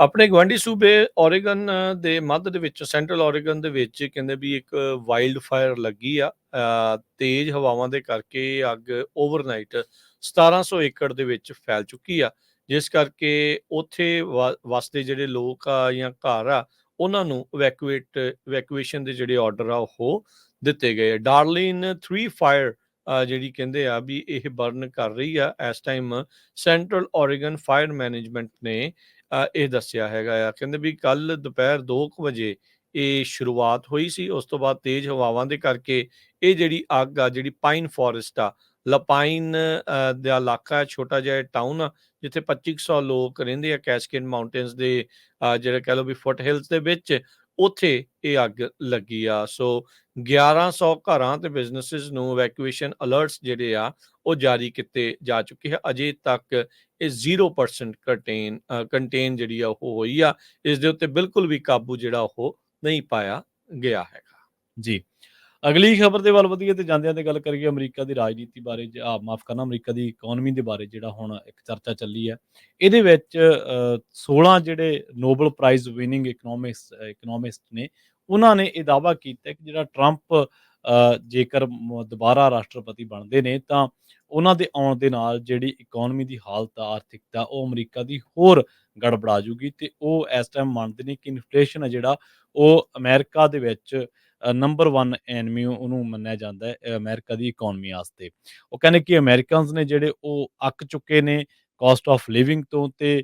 ਆਪਣੇ ਗਵਾਂਢੀ ਸੂਬੇ ਓਰੇਗਨ ਦੇ ਮੱਧ ਦੇ ਵਿੱਚ, ਸੈਂਟਰਲ ਓਰੇਗਨ ਦੇ ਵਿੱਚ ਕਹਿੰਦੇ ਵੀ ਇੱਕ ਵਾਈਲਡ ਫਾਇਰ ਲੱਗੀ ਆ ਤੇਜ਼ ਹਵਾਵਾਂ ਦੇ ਕਰਕੇ ਅੱਗ ਓਵਰਨਾਈਟ 1700 ਏਕੜ ਦੇ ਵਿੱਚ ਫੈਲ ਚੁੱਕੀ ਆ। ਜਿਸ ਕਰਕੇ ਉੱਥੇ ਵਸਦੇ ਜਿਹੜੇ ਲੋਕ ਆ ਜਾਂ ਘਰ ਆ, ਉਹਨਾਂ ਨੂੰ ਇਵੈਕੂਏਟ ਇਵੈਕੂਏਸ਼ਨ ਦੇ ਜਿਹੜੇ ਆਰਡਰ ਆ, ਉਹ ਦਿੱਤੇ ਗਏ ਆ। ਡਾਰਲਿਨ 3 ਫਾਇਰ ਜਿਹੜੀ ਕਹਿੰਦੇ ਆ ਵੀ ਇਹ ਬਰਨ ਕਰ ਰਹੀ ਆ, ਇਸ time central Oregon fire management ਨੇ ਇਹ ਦੱਸਿਆ ਹੈਗਾ ਆ, ਕਹਿੰਦੇ ਵੀ ਕੱਲ ਦੁਪਹਿਰ 2 ਵਜੇ ਇਹ ਸ਼ੁਰੂਆਤ ਹੋਈ ਸੀ, ਉਸ ਤੋਂ ਬਾਅਦ ਤੇਜ਼ ਹਵਾਵਾਂ ਦੇ ਕਰਕੇ ਇਹ ਜਿਹੜੀ ਅੱਗ ਆ, ਜਿਹੜੀ ਪਾਈਨ ਫੋਰੈਸਟ ਆ, ਲਪਾਈਨ ਦਾ ਇਲਾਕਾ ਛੋਟਾ ਜਿਹਾ ਟਾਊਨ ਆ, ਜਿੱਥੇ 2500 ਲੋਕ ਰਹਿੰਦੇ ਆ ਕੈਸਕੇਡ ਮਾਊਂਟੇਨਸ ਦੇ ਜਿਹੜਾ ਜਿਹੜੇ ਕਹ ਲਓ ਵੀ ਫੁੱਟ ਹਿਲਸ ਦੇ ਵਿੱਚ ਉੱਥੇ ਇਹ ਅੱਗ ਲੱਗੀ ਆ। ਸੋ 1100 ਘਰਾਂ ਤੇ ਬਿਜ਼ਨੈਸਸ ਨੂੰ ਇਵੈਕੂਏਸ਼ਨ ਅਲਰਟਸ ਜਿਹੜੇ ਆ, ਉਹ ਜਾਰੀ ਕੀਤੇ ਜਾ ਚੁੱਕੇ ਹੈ ਅਜੇ ਤੱਕ ਇਹ 0% ਕੰਟੇਨ ਕੰਟੇਨ ਜਿਹੜੀ ਆ, ਉਹ ਹੋਈ ਆ। ਇਸ ਦੇ ਉੱਤੇ ਬਿਲਕੁਲ ਵੀ ਕਾਬੂ ਜਿਹੜਾ ਉਹ ਨਹੀਂ ਪਾਇਆ ਗਿਆ ਹੈਗਾ। ਜੀ। ਅਗਲੀ ਖਬਰ ਦੇ ਵੱਲ ਵਧੀਏ ਤੇ ਜਾਂਦਿਆਂ ਤੇ ਗੱਲ ਕਰੀਏ ਅਮਰੀਕਾ ਦੀ ਰਾਜਨੀਤੀ ਬਾਰੇ ਆ ਮਾਫ ਕਰਨਾ ਅਮਰੀਕਾ ਦੀ ਇਕਨੋਮੀ ਦੇ ਬਾਰੇ ਜਿਹੜਾ ਹੁਣ ਇੱਕ ਚਰਚਾ ਚੱਲੀ ਹੈ ਇਹਦੇ ਵਿੱਚ ਅ, 16 ਜਿਹੜੇ Nobel prize winning economics economist ਨੇ ਉਹਨਾਂ ਨੇ ਇਹ ਦਾਅਵਾ ਕੀਤਾ ਕਿ ਜਿਹੜਾ ਟਰੰਪ ਅ, ਜੇਕਰ ਦੁਬਾਰਾ ਰਾਸ਼ਟਰਪਤੀ ਬਣਦੇ ਨੇ ਤਾਂ ਉਹਨਾਂ ਦੇ ਆਉਣ ਦੇ ਨਾਲ ਜਿਹੜੀ ਇਕਨੋਮੀ ਦੀ ਹਾਲਤ ਆਰਥਿਕਤਾ ਉਹ ਅਮਰੀਕਾ ਦੀ ਹੋਰ ਗੜਬੜਾ ਜੂਗੀ ਤੇ ਉਹ ਇਸ ਟਾਈਮ ਮੰਨਦੇ ਨੇ ਕਿ ਇਨਫਲੇਸ਼ਨ ਹੈ ਜਿਹੜਾ ਉਹ ਅਮਰੀਕਾ ਦੇ ਵਿੱਚ ਨੰਬਰ 1 ਐਨਮੀ ਉਹਨੂੰ ਮੰਨਿਆ ਜਾਂਦਾ ਹੈ ਅਮਰੀਕਾ ਦੀ ਇਕਨੋਮੀ ਵਾਸਤੇ। ਉਹ ਕਹਿੰਦੇ ਕਿ ਅਮਰੀਕਨਸ ਨੇ ਜਿਹੜੇ ਉਹ ਅੱਕ ਚੁੱਕੇ ਨੇ ਕਾਸਟ ਆਫ ਲਿਵਿੰਗ ਤੋਂ ਤੇ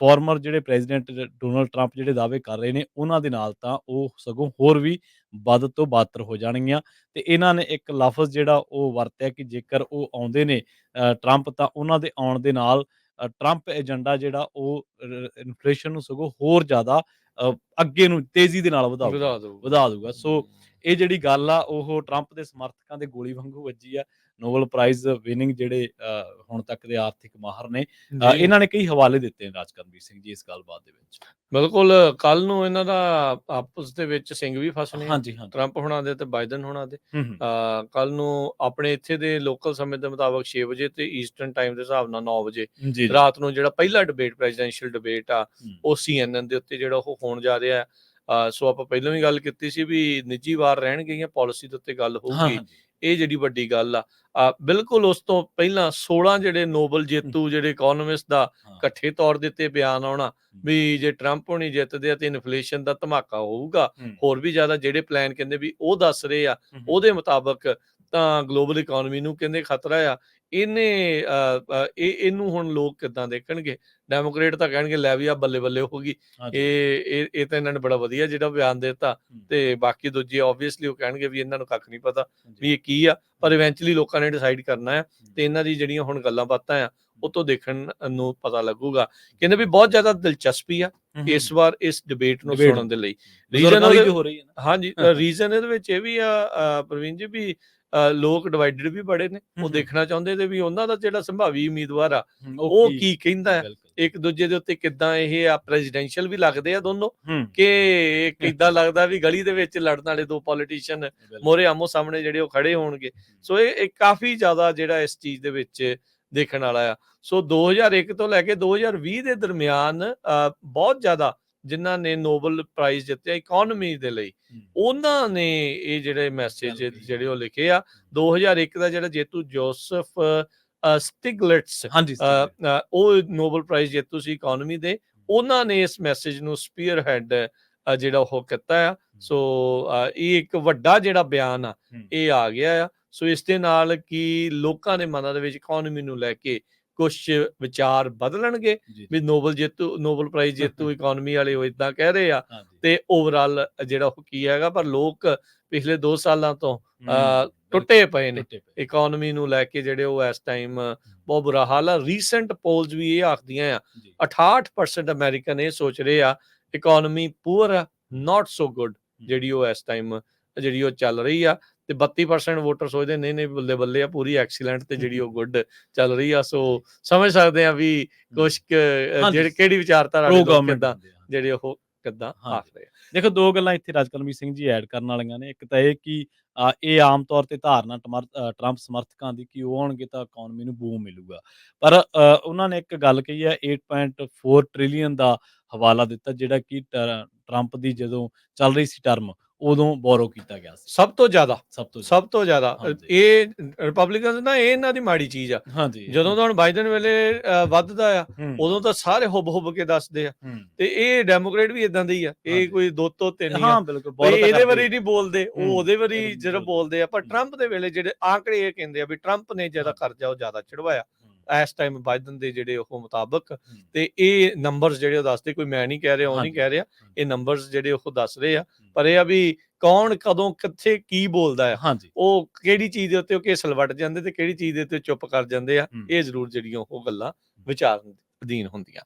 ਫਾਰਮਰ ਜਿਹੜੇ ਪ੍ਰੈਜ਼ੀਡੈਂਟ ਡੋਨਲਡ ਟਰੰਪ ਜਿਹੜੇ ਦਾਅਵੇ ਕਰ ਰਹੇ ਨੇ, ਉਹਨਾਂ ਦੇ ਨਾਲ ਤਾਂ ਉਹ ਸਗੋਂ ਹੋਰ ਵੀ ਵੱਧ ਤੋਂ ਬਦਤਰ ਹੋ ਜਾਣਗੀਆਂ। ਤੇ ਇਹਨਾਂ ਨੇ ਇੱਕ ਲਫ਼ਜ਼ ਜਿਹੜਾ ਉਹ ਵਰਤਿਆ ਕਿ ਜੇਕਰ ਉਹ ਆਉਂਦੇ ਨੇ ਟਰੰਪ ਤਾਂ ਉਹਨਾਂ ਦੇ ਆਉਣ ਦੇ ਨਾਲ ਟਰੰਪ ਏਜੰਡਾ ਜਿਹੜਾ ਉਹ ਇਨਫਲੇਸ਼ਨ ਨੂੰ ਸਗੋਂ ਹੋਰ ਜ਼ਿਆਦਾ ਅੱਗੇ ਨੂੰ ਤੇਜ਼ੀ ਦੇ ਨਾਲ ਵਧਾਊਗਾ ਵਧਾ ਦੂਗਾ ਸੋ ਇਹ ਜਿਹੜੀ ਗੱਲ ਆ ਉਹ ਟਰੰਪ ਦੇ ਸਮਰਥਕਾਂ ਦੇ ਗੋਲੀ ਵਾਂਗੂ ਵੱਜੀ ਆ। ਨੋਬਲ ਪ੍ਰਾਈਜ਼ ਵਿਨਿੰਗ ਜਿਹੜੇ ਹੁਣ ਤੱਕ ਦੇ ਆਰਥਿਕ ਮਾਹਰ ਨੇ। ਇਹਨਾਂ ਨੇ ਕਈ ਹਵਾਲੇ ਦਿੱਤੇ ਨੇ ਰਾਜਕਰਨਵੀਰ ਸਿੰਘ ਜੀ ਇਸ ਗੱਲਬਾਤ ਦੇ ਵਿੱਚ ਬਿਲਕੁਲ ਕੱਲ ਨੂੰ ਇਹਨਾਂ ਦਾ ਆਪਸ ਦੇ ਵਿੱਚ ਸਿੰਘ ਵੀ ਫਸਣੇ ਹਾਂਜੀ ਹਾਂਜੀ ਟਰੰਪ ਹੋਣਾ ਦੇ ਤੇ ਬਾਈਡਨ ਹੋਣਾ ਦੇ ਹੂੰ ਹੂੰ ਕੱਲ ਨੂੰ ਆਪਣੇ ਇੱਥੇ ਦੇ ਲੋਕਲ ਸਮੇਂ ਦੇ ਮੁਤਾਬਕ 6 ਵਜੇ ਤੇ ਈਸਟਰਨ ਟਾਈਮ ਦੇ ਹਿਸਾਬ ਨਾਲ 9 ਵਜੇ। ਰਾਤ ਨੂੰ ਜਿਹੜਾ ਪਹਿਲਾ ਡਿਬੇਟ ਪ੍ਰੈਜ਼ੀਡੈਂਸ਼ੀਅਲ ਡਿਬੇਟ ਆ ਹੂੰ। ਉਹ ਸੀਐਨਐਨ ਦੇ ਉੱਤੇ ਜਿਹੜਾ ਉਹ ਹੋਣ ਜਾ ਰਿਹਾ ਹੈ ਸੋ ਆਪਾਂ ਪਹਿਲਾਂ ਵੀ ਗੱਲ ਕੀਤੀ ਸੀ ਵੀ ਨਿੱਜੀ ਵਾਰ ਰਹਿਣਗੀਆਂ ਪਾਲਿਸੀ ਦੇ ਉੱਤੇ ਗੱਲ ਹੋਊਗੀ ਇਹ ਜਿਹੜੀ ਵੱਡੀ ਗੱਲ ਆ ਬਿਲਕੁਲ ਉਸ ਤੋਂ ਪਹਿਲਾਂ 16 ਜਿਹੜੇ ਨੋਬਲ ਜੇਤੂ ਜਿਹੜੇ ਇਕਨੋਮਿਸਟ ਦਾ। ਇਕੱਠੇ ਤੌਰ ਦੇ ਉੱਤੇ ਬਿਆਨ ਆਉਣਾ ਵੀ ਜੇ ਟਰੰਪ ਹੋਣੀ ਜਿੱਤਦੇ ਆ ਤੇ ਇਨਫਲੇਸ਼ਨ ਦਾ ਧਮਾਕਾ ਹੋਊਗਾ। ਹੋਰ ਵੀ ਜ਼ਿਆਦਾ ਜਿਹੜੇ ਪਲਾਨ ਕਹਿੰਦੇ ਵੀ ਉਹ ਦੱਸ ਰਹੇ ਆ। ਉਹਦੇ ਮੁਤਾਬਕ ਤਾਂ ਗਲੋਬਲ ਇਕਨੋਮੀ ਨੂੰ ਕਹਿੰਦੇ ਖਤਰਾ ਆ। ਇਹਨੇ ਇਹ ਇਹਨੂੰ ਹੁਣ ਲੋਕ ਕਿੱਦਾਂ ਦੇਖਣਗੇ? ਡੈਮੋਕ੍ਰੇਟ ਤਾਂ ਕਹਿਣਗੇ ਲੈ ਵੀ ਆ ਬੱਲੇ ਬੱਲੇ ਹੋਗੀ ਹਾਂਜੀ। ਇਹ ਇਹ ਤਾਂ ਇਹਨਾਂ ਨੇ ਬੜਾ ਵਧੀਆ ਜਿਹੜਾ ਬਿਆਨ ਦਿੱਤਾ ਹੂੰ। ਤੇ ਬਾਕੀ ਦੂਜੇ ਆਬਵੀਅਸਲੀ ਉਹ ਕਹਿਣਗੇ ਵੀ ਇਹਨਾਂ ਨੂੰ ਕੱਖ ਨਹੀਂ ਪਤਾ। ਵੀ ਇਹ ਕੀ ਆ ਪਰ ਇਵੈਂਚੁਅਲੀ ਲੋਕਾਂ ਨੇ ਡਿਸਾਈਡ ਕਰਨਾ ਹੈ। ਤੇ ਇਹਨਾਂ ਦੀ ਜਿਹੜੀਆਂ ਹੁਣ ਗੱਲਾਂ ਬਾਤਾਂ ਆ ਉਹ ਤੋਂ ਦੇਖਣ ਨੂੰ ਪਤਾ ਲੱਗੂਗਾ। ਕਹਿੰਦੇ ਵੀ ਬਹੁਤ ਜ਼ਿਆਦਾ ਦਿਲਚਸਪੀ ਆ ਹੂੰ, ਇਸ ਵਾਰ ਇਸ ਡਿਬੇਟ ਨੂੰ ਸੁਣਨ ਦੇ ਲਈ। ਰੀਜ਼ਨ ਹੋ ਰਹੀ ਹੈ ਹਾਂਜੀ ਰੀਜ਼ਨ ਇਹਦੇ ਵਿੱਚ ਇਹ ਵੀ ਆ ਪ੍ਰਵੀਨ ਜੀ ਵੀ ਲੋਕ ਡਿਵਾਈਡਡ ਵੀ ਬੜੇ ਨੇ ਉਹ। ਦੇਖਣਾ ਚਾਹੁੰਦੇ ਤੇ ਵੀ ਉਹਨਾਂ ਦਾ ਜਿਹੜਾ ਸੰਭਾਵੀ ਉਮੀਦਵਾਰ ਆ ਉਹ ਕੀ ਕਹਿੰਦਾ ਹੈ। ਇੱਕ ਦੂਜੇ ਦੇ ਉੱਤੇ ਕਿੱਦਾਂ ਇਹ ਆ ਪ੍ਰੈਜ਼ੀਡੈਂਸ਼ੀਅਲ ਵੀ ਲੱਗਦੇ ਆ ਦੋਨੋਂ ਕਿ ਕਿੱਦਾਂ ਲੱਗਦਾ ਵੀ ਗਲੀ ਦੇ ਵਿੱਚ ਲੜਨ ਵਾਲੇ ਦੋ ਪੋਲੀਟੀਸ਼ੀਅਨ। ਮੋਰੇ ਆਮੋ ਸਾਹਮਣੇ ਜਿਹੜੇ ਉਹ ਖੜੇ ਹੋਣਗੇ ਸੋ ਇਹ ਕਾਫੀ ਜ਼ਿਆਦਾ ਜਿਹੜਾ ਇਸ ਚੀਜ਼ ਦੇ ਵਿੱਚ ਦੇਖਣ ਵਾਲਾ ਆ ਸੋ 2001 ਤੋਂ ਲੈ ਕੇ 2020 ਦੇ ਦਰਮਿਆਨ ਬਹੁਤ ਜ਼ਿਆਦਾ ਜਿਨ੍ਹਾਂ ਨੇ ਨੋਬਲ ਪ੍ਰਾਈਜ਼ ਜਿੱਤਿਆ ਇਕਨੋਮੀ ਦੇ ਲਈ। ਉਹਨਾਂ ਨੇ ਇਹ ਜਿਹੜੇ ਮੈਸੇਜ। ਜਿਹੜੇ ਉਹ ਲਿਖੇ ਆ 2001 ਦਾ ਜਿਹੜਾ ਜੇਤੂ ਜੋਸਫ ਸਟਿਗਲਟਸ ਉਹ ਨੋਬਲ ਪ੍ਰਾਈਜ਼ ਜੇਤੂ ਸੀ ਇਕਨੋਮੀ ਦੇ ਉਹਨਾਂ ਨੇ ਇਸ ਮੈਸੇਜ ਨੂੰ ਸਪੀਅਰ ਹੈਡ ਜਿਹੜਾ ਉਹ ਕੀਤਾ ਆ ਸੋ ਇਹ ਇੱਕ ਵੱਡਾ ਜਿਹੜਾ ਬਿਆਨ ਆ। ਇਹ ਆ ਗਿਆ ਆ ਸੋ ਇਸ ਦੇ ਨਾਲ ਕੀ ਲੋਕਾਂ ਦੇ ਮਨਾਂ ਦੇ ਵਿੱਚ ਇਕਨੋਮੀ ਨੂੰ ਲੈ ਕੇ ਕੁਝ ਵਿਚਾਰ ਬਦਲਣਗੇ ਵੀ ਨੋਬਲ ਜੇਤੂ ਨੋਬਲ ਪ੍ਰਾਈਜ਼ ਜੇਤੂ ਇਕਨੋਮੀ ਵਾਲੇ ਉਹ ਇਦਾਂ ਕਹਿ ਰਹੇ ਆ। ਤੇ ਓਵਰਆਲ ਜਿਹੜਾ ਉਹ ਕੀ ਹੈਗਾ ਪਰ ਲੋਕ ਪਿਛਲੇ 2 ਸਾਲਾਂ ਤੋਂ ਟੁੱਟੇ ਪਏ ਨੇ। ਇਕਨੋਮੀ ਨੂੰ ਲੈ ਕੇ ਜਿਹੜੇ ਉਹ ਇਸ ਟਾਈਮ ਬਹੁਤ ਬੁਰਾ ਹਾਲ ਆ। ਰੀਸੈਂਟ ਪੋਲਸ ਵੀ ਇਹ ਆਖਦੀਆਂ ਆ ਜੀ। 68% ਅਮਰੀਕਨ ਇਹ ਸੋਚ ਰਹੇ ਆ economy poor not so good ਜਿਹੜੀ ਉਹ ਇਸ ਟਾਈਮ ਜਿਹੜੀ ਉਹ ਚੱਲ ਰਹੀ ਆ। ਤੇ 32% ਵੋਟਰ ਸੋਚਦੇ ਨਹੀਂ ਨਹੀਂ ਬੱਲੇ ਬੱਲੇ ਆ ਪੂਰੀ ਐਕਸੀਲੈਂਟ ਤੇ ਜਿਹੜੀ ਉਹ ਗੁੱਡ ਚੱਲ ਰਹੀ ਆ ਸੋ ਸਮਝ ਸਕਦੇ ਆ ਵੀ ਕੁਝ। ਜਿਹੜੇ ਕਿਹੜੀ ਵਿਚਾਰਧਾਰਾ ਦੇ ਲੋਕ ਕਿੱਦਾਂ। ਜਿਹੜੇ ਉਹ ਕਿੱਦਾਂ। ਆਖ ਰਹੇ ਆ ਦੇਖੋ ਦੋ ਗੱਲਾਂ ਇੱਥੇ ਰਾਜਕਰਮੀ ਸਿੰਘ ਜੀ ਐਡ ਕਰਨ ਵਾਲੀਆਂ ਨੇ ਇੱਕ ਤਾਂ ਇਹ ਕਿ ਇਹ ਆਮ ਤੌਰ ਤੇ ਧਾਰਨਾ ਟਰੰਪ ਸਮਰਥਕਾਂ ਦੀ ਕਿ ਉਹ ਆਉਣਗੇ ਤਾਂ ਇਕਨੋਮੀ ਨੂੰ ਬੂਮ ਮਿਲੂਗਾ ਪਰ ਉਹਨਾਂ ਨੇ ਇੱਕ ਗੱਲ ਕਹੀ ਹੈ 8.4 ਟ੍ਰਿਲੀਅਨ ਦਾ ਹਵਾਲਾ ਦਿੱਤਾ ਜਿਹੜਾ ਕਿ ਟਰ- ਟਰੰਪ ਦੀ ਜਦੋਂ ਚੱਲ ਰਹੀ ਸੀ ਟਰਮ ਉਦੋਂ ਬੋਰੋ ਕੀਤਾ ਗਿਆ ਸੀ। ਸਭ ਤੋਂ ਜ਼ਿਆਦਾ। ਸਭ ਤੋਂ ਸਭ ਤੋਂ ਜ਼ਿਆਦਾ। ਹਾਂਜੀ। ਇਹ ਰਿਪਬਲਿਕਨਸ ਨਾ ਇਹ ਇਹਨਾਂ ਦੀ ਮਾੜੀ ਚੀਜ਼ ਆ। ਹਾਂਜੀ। ਜਦੋਂ ਤਾਂ ਹੁਣ ਬਾਈਡਨ ਵੇਲੇ ਅ, ਵੱਧਦਾ ਆ ਹੂੰ, ਉਦੋਂ ਤਾਂ ਸਾਰੇ ਹੁੱਬ ਹੁੱਬ ਕੇ ਦੱਸਦੇ ਆ। ਹੂੰ। ਤੇ ਇਹ ਡੈਮੋਕ੍ਰੇਟ ਵੀ ਇਦਾਂ ਦੇ ਹੀ ਆ। ਹਾਂਜੀ। ਇਹ ਕੋਈ ਦੋ ਤੋਂ ਤਿੰਨ ਹੀ ਆ। ਹਾਂ ਬਿਲਕੁਲ ਬਈ Borrow ਤਾਂ ਇਹਦੇ ਕਰਦੇ ਹੀ। ਨਹੀਂ ਬੋਲਦੇ ਉਹ ਉਹਦੇ ਇਹਦੇ ਜਿਹੜਾ। ਬੋਲਦੇ। ਆ। ਪਰ ਹੂੰ। ਟਰੰਪ ਦੇ ਵੇਲੇ ਜਿਹੜੇ ਆંકੜੇ ਇਹ ਕਹਿੰਦੇ ਆ ਵੀ ਟਰੰਪ ਨੇ ਜਿਹੜਾ ਕਰਜ਼ਾ ਉਹ ਜ਼ਿਆਦਾ ਚੜਵਾਇਆ ਇਸ ਟਾਈਮ ਬਾਈਡਨ ਦੇ ਜਿਹੜੇ ਉਹ ਮੁਤਾਬਕ ਹੂੰ। ਤੇ ਇਹ ਨੰਬਰਸ ਜਿਹੜੇ ਉਹ ਦੱਸਦੇ ਕੋਈ ਮੈਂ ਨਹੀਂ ਕਹਿ ਰਿਹਾ ਉਹ ਨਹੀਂ ਕਹਿ ਰਿਹਾ ਹੂੰ। ਇਹ ਨੰਬਰਸ ਜਿਹੜੇ ਉਹ ਦੱਸ ਰਹੇ ਆ ਪਰ ਇਹ ਆ ਵੀ ਕੌਣ ਕਦੋਂ ਕਿੱਥੇ ਕੀ ਬੋਲਦਾ ਹਾਂਜੀ ਉਹ ਕਿਹੜੀ ਚੀਜ਼ ਦੇ ਉੱਤੇ ਉਹ ਘੇਸਲ ਵੱਟ ਜਾਂਦੇ ਤੇ ਕਿਹੜੀ ਚੀਜ਼ ਦੇ ਉੱਤੇ ਚੁੱਪ ਕਰ ਜਾਂਦੇ ਆ ਹੂੰ। ਇਹ ਜ਼ਰੂਰ ਜਿਹੜੀਆਂ ਉਹ ਗੱਲਾਂ ਵਿਚਾਰ ਅਧੀਨ ਹੁੰਦੀਆਂ